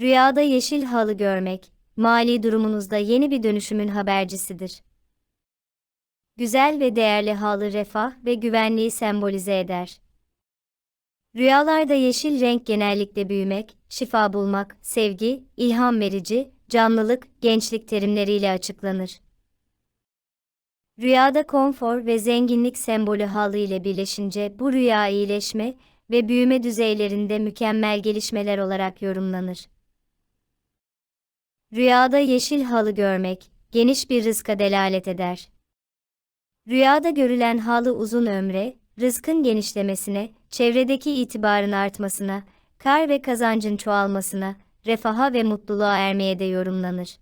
Rüyada yeşil halı görmek, mali durumunuzda yeni bir dönüşümün habercisidir. Güzel ve değerli halı refah ve güvenliği sembolize eder. Rüyalarda yeşil renk genellikle büyümek, şifa bulmak, sevgi, ilham verici, canlılık, gençlik terimleriyle açıklanır. Rüyada konfor ve zenginlik sembolü halı ile birleşince bu rüya iyileşme ve büyüme düzeylerinde mükemmel gelişmeler olarak yorumlanır. Rüyada yeşil halı görmek, geniş bir rızka delalet eder. Rüyada görülen halı uzun ömre, rızkın genişlemesine, çevredeki itibarın artmasına, kar ve kazancın çoğalmasına, refaha ve mutluluğa ermeye de yorumlanır.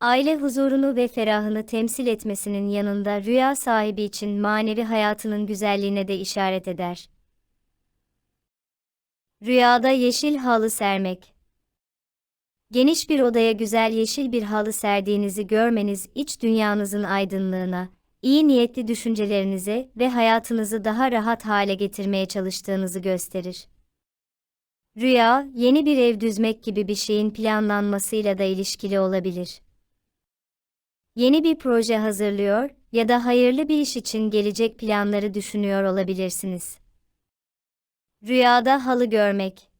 Aile huzurunu ve ferahını temsil etmesinin yanında rüya sahibi için manevi hayatının güzelliğine de işaret eder. Rüyada yeşil halı sermek Geniş bir odaya güzel yeşil bir halı serdiğinizi görmeniz iç dünyanızın aydınlığına, iyi niyetli düşüncelerinize ve hayatınızı daha rahat hale getirmeye çalıştığınızı gösterir. Rüya, yeni bir ev düzmek gibi bir şeyin planlanmasıyla da ilişkili olabilir. Yeni bir proje hazırlıyor ya da hayırlı bir iş için gelecek planları düşünüyor olabilirsiniz. Rüyada halı görmek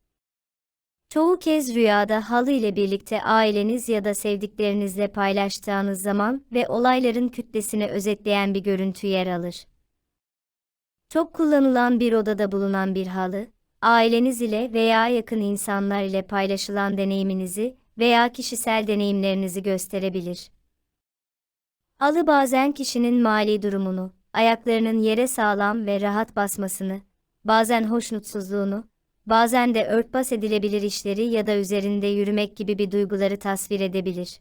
Çoğu kez rüyada halı ile birlikte aileniz ya da sevdiklerinizle paylaştığınız zaman ve olayların kütlesini özetleyen bir görüntü yer alır. Çok kullanılan bir odada bulunan bir halı, aileniz ile veya yakın insanlar ile paylaşılan deneyiminizi veya kişisel deneyimlerinizi gösterebilir. Halı bazen kişinin mali durumunu, ayaklarının yere sağlam ve rahat basmasını, bazen hoşnutsuzluğunu, bazen de örtbas edilebilir işleri ya da üzerinde yürümek gibi bir duyguları tasvir edebilir.